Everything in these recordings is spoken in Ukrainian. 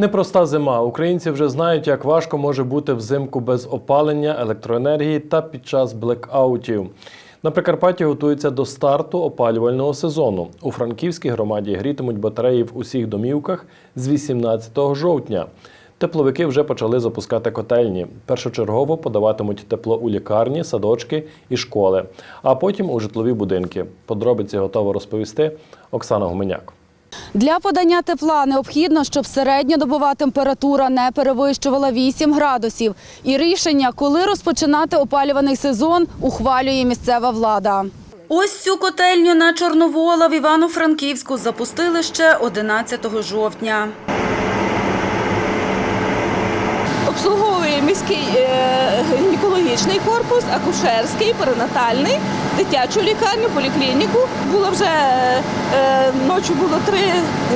Непроста зима. Українці вже знають, як важко може бути взимку без опалення, електроенергії та під час блекаутів. На Прикарпатті готуються до старту опалювального сезону. У Франківській громаді грітимуть батареї в усіх домівках з 18 жовтня. Тепловики вже почали запускати котельні. Першочергово подаватимуть тепло у лікарні, садочки і школи, а потім у житлові будинки. Подробиці готова розповісти Оксана Гуменяк. Для подання тепла необхідно, щоб середньодобова температура не перевищувала 8 градусів. І рішення, коли розпочинати опалюваний сезон, ухвалює місцева влада. Ось цю котельню на Чорновола в Івано-Франківську запустили ще 11 жовтня. обслуговує міський е, гінекологічний корпус, акушерський, перинатальний, дитячу лікарню, поліклініку. Було вже е, ночі було 3,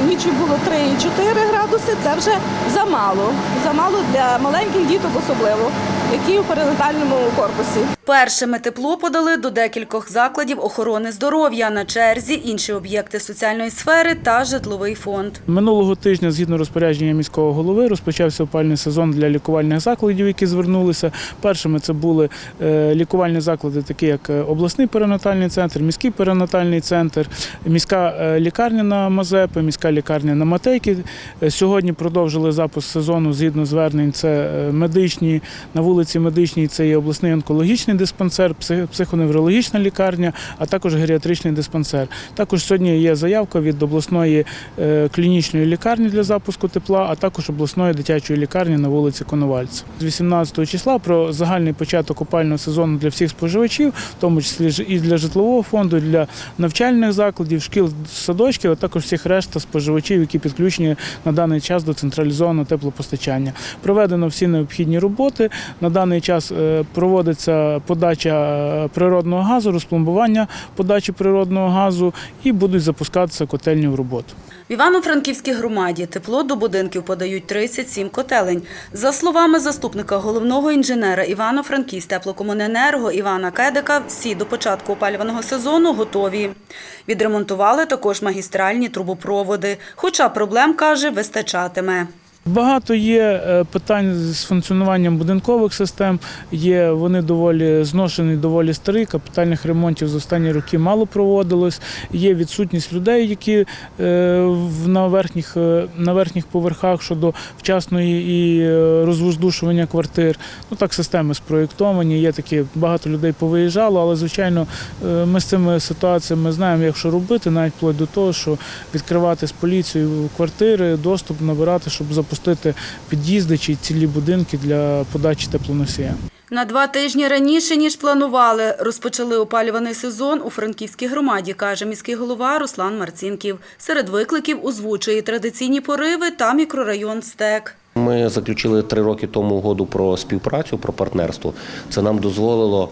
нічі було 3,4 градуси. Це вже замало. Замало для маленьких діток особливо, які у перинатальному корпусі. Першими тепло подали до декількох закладів охорони здоров'я. На черзі інші об'єкти соціальної сфери та житловий фонд. Минулого тижня, згідно розпорядження міського голови, розпочався опальний сезон для лікувальних закладів, які звернулися. Першими це були е, лікувальні заклади, такі як е, обласний перинатальний центр, міський перинатальний центр, міська е, лікарня на Мазепи, міська лікарня на Матейки. Сьогодні продовжили запуск сезону згідно звернень. Це медичні на вулиці Медичній. Це є обласний онкологічний диспансер, психоневрологічна лікарня, а також геріатричний диспансер. Також сьогодні є заявка від обласної е, клінічної лікарні для запуску тепла, а також обласної дитячої лікарні на вулиці Коновальця. З 18 числа про загальний початок опального сезону для всіх споживачів, в тому числі і для житлового фонду, для навчальних закладів, шкіл, садочків, а також всіх решта споживачів, які підключені на даний час до централізованого теплопостачання. Проведено всі необхідні роботи. Даний час е, проводиться подача е, природного газу, розпломбування подачі природного газу і будуть запускатися котельні в роботу. В Івано-Франківській громаді тепло до будинків подають 37 котелень. За словами заступника головного інженера Івано-Франківськ теплокомуненерго Івана Кедика, всі до початку опалюваного сезону готові. Відремонтували також магістральні трубопроводи, хоча проблем, каже, вистачатиме. Багато є е, питань з функціонуванням будинкових систем. Є вони доволі зношені, доволі старі. Капітальних ремонтів з останні роки мало проводилось. Є відсутність людей, які е, на верхніх, е, на верхніх поверхах щодо вчасної і розвоздушування квартир. Ну так системи спроєктовані. Є такі багато людей повиїжджало, але звичайно ми з цими ситуаціями знаємо, як що робити, навіть вплоть до того, що відкривати з поліцією квартири, доступ набирати, щоб запустити під'їзди чи цілі будинки для подачі теплоносія. На два тижні раніше, ніж планували, розпочали опалюваний сезон у Франківській громаді, каже міський голова Руслан Марцінків. Серед викликів озвучує традиційні пориви та мікрорайон Стек. Ми заключили три роки тому угоду про співпрацю, про партнерство. Це нам дозволило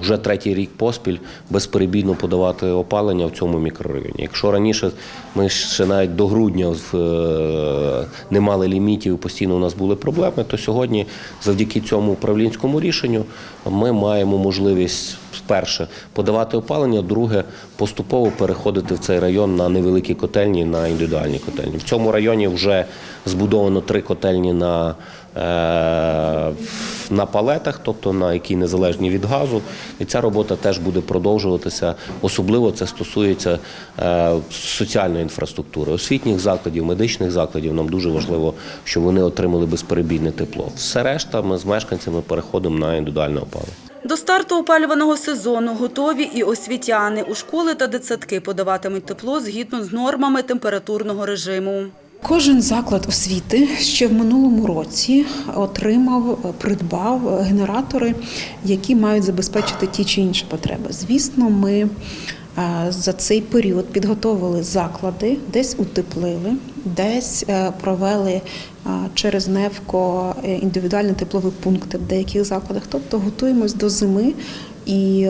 вже третій рік поспіль безперебійно подавати опалення в цьому мікрорайоні. Якщо раніше ми ще навіть до грудня е, не мали лімітів, постійно у нас були проблеми, то сьогодні, завдяки цьому управлінському рішенню, ми маємо можливість перше подавати опалення, друге поступово переходити в цей район на невеликі котельні, на індивідуальні котельні. В цьому районі вже збудовано три котельні на, е, на палетах, тобто на які незалежні від газу. І ця робота теж буде продовжуватися. Особливо це стосується е, соціальної інфраструктури, освітніх закладів, медичних закладів. Нам дуже важливо, щоб вони отримали безперебійне тепло. Все решта ми з мешканцями переходимо на індивідуальне опалення. До старту опалюваного сезону готові і освітяни. У школи та дитсадки подаватимуть тепло згідно з нормами температурного режиму. Кожен заклад освіти ще в минулому році отримав, придбав генератори, які мають забезпечити ті чи інші потреби. Звісно, ми е, за цей період підготовили заклади, десь утеплили, десь е, провели е, через НЕВКО індивідуальні теплові пункти в деяких закладах. Тобто готуємось до зими і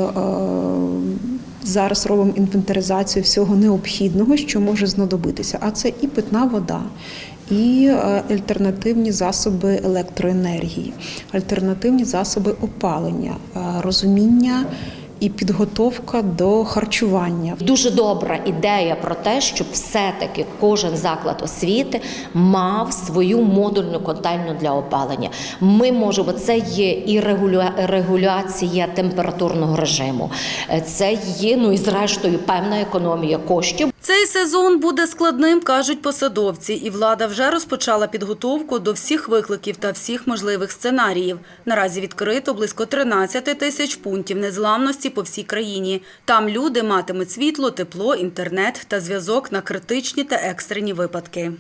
зараз робимо інвентаризацію всього необхідного, що може знадобитися. А це і питна вода, і е, альтернативні засоби електроенергії, альтернативні засоби опалення, е, розуміння. І підготовка до харчування. Дуже добра ідея про те, щоб все-таки кожен заклад освіти мав свою модульну котельню для опалення. Ми можемо це є і регуля- регуляція температурного режиму, е, це є ну і зрештою певна економія коштів. Цей сезон буде складним, кажуть посадовці, і влада вже розпочала підготовку до всіх викликів та всіх можливих сценаріїв. Наразі відкрито близько 13 тисяч пунктів незламності по всій країні. Там люди матимуть світло, тепло, інтернет та зв'язок на критичні та екстрені випадки.